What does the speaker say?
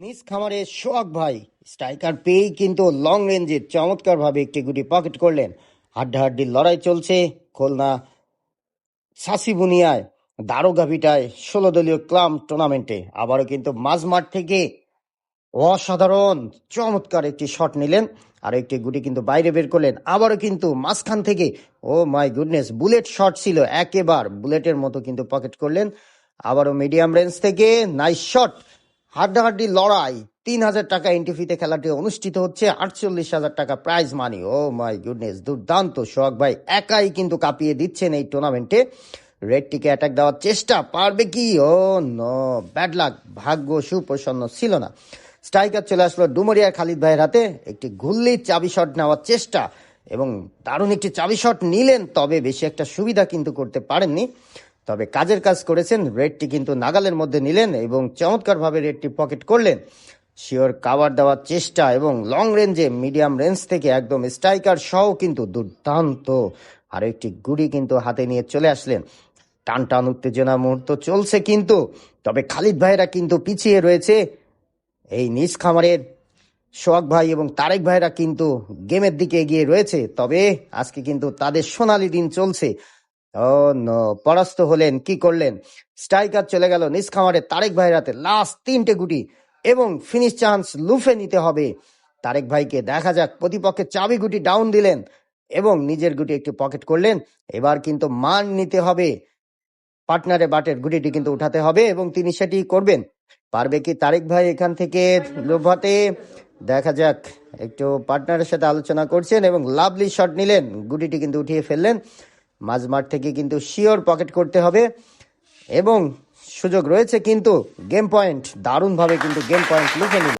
নিজ খামারে সোহাগ ভাই স্ট্রাইকার পেয়েই কিন্তু লং রেঞ্জে চমৎকার ভাবে একটি গুটি পকেট করলেন। হাড্ডাহাড্ডির লড়াই চলছে খুলনা সাসিবুনিয়ায়, দারোগাভিটায় ষোলো দলীয় ক্লাব টুর্নামেন্টে আবারও কিন্তু মাঝমাঠ থেকে অসাধারণ, চমৎকার একটি শট নিলেন আর একটি গুটি কিন্তু বাইরে বের করলেন। আবারও কিন্তু মাঝখান থেকে, oh my goodness, bullet shot ছিল একেবার। বুলেটের মতো কিন্তু পকেট করলেন। আবারও মিডিয়াম রেঞ্জ থেকে নাইস শট হাড্ডাহাড্ডি লড়াই, তিন হাজার টাকা এন্ট্রিফিতে খেলাটি অনুষ্ঠিত হচ্ছে, আটচল্লিশ হাজার টাকা prize money O my goodness, দুর্দান্ত সোহাগ ভাই একাই কিন্তু কাঁপিয়ে দিচ্ছেন এই টুর্নামেন্টে রেডটিকে অ্যাটাক দেওয়ার চেষ্টা পারবে কি? ও নো ব্যাড লাক ভাগ্য সুপ্রসন্ন ছিল না। স্ট্রাইকার চলে আসলো ডুমরিয়া খালিদ ভাইয়ের হাতে, একটি গুল্লির চাবি শট নেওয়ার চেষ্টা এবং দারুণ একটি চাবি শট নিলেন, তবে বেশি একটা সুবিধা কিন্তু করতে পারেননি। তবে কাজের কাজ করেছেন রেডটি কিন্তু নাগালের মধ্যে নিলেন এবং চমৎকারভাবে রেডটি পকেট করলেন। শিওর কাভার দেওয়ার চেষ্টা এবং লং রেঞ্জে মিডিয়াম রেঞ্জ থেকে একদম স্ট্রাইকার সহ কিন্তু দুর্দান্ত আর একটি গুড়ি কিন্তু হাতে নিয়ে চলে আসলেন। টান টান উত্তেজনা মুহূর্ত চলছে কিন্তু, তবে খালিদ ভাইরা কিন্তু পিছিয়ে রয়েছে। এই নিজ খামারের সোহাগ ভাই এবং তারেক ভাইরা কিন্তু গেমের দিকে এগিয়ে রয়েছে, তবে আজকে কিন্তু তাদের সোনালি দিন চলছে। ও নো পরাস্ত হলেন, কি করলেন? স্ট্রাইকার চলে গেল নিজ খামারের তারেক ভাইয়ের হাতে লাস্ট তিনটে গুটি এবং ফিনিশ চান্স লুফে নিতে হবে। তারেক ভাইকে দেখা যাক প্রতিপক্ষের চাবি গুটি ডাউন দিলেন এবং নিজের গুটি একটু পকেট করলেন। এবার কিন্তু মান নিতে হবে। পার্টনারে বাটের গুটিটি কিন্তু উঠাতে হবে এবং তিনি সেটি করবেন। পারবে কি তারেক ভাই এখান থেকে লোভাতে দেখা যাক, একটু পার্টনারের সাথে আলোচনা করছেন এবং লাভলি শট নিলেন। গুটিটি কিন্তু উঠিয়ে ফেললেন। মাঝমাঠ থেকে কিন্তু শিওর পকেট করতে হবে। এবং সুযোগ রয়েছে কিন্তু গেম পয়েন্ট দারুণভাবে কিন্তু গেম পয়েন্ট লুকে নিল।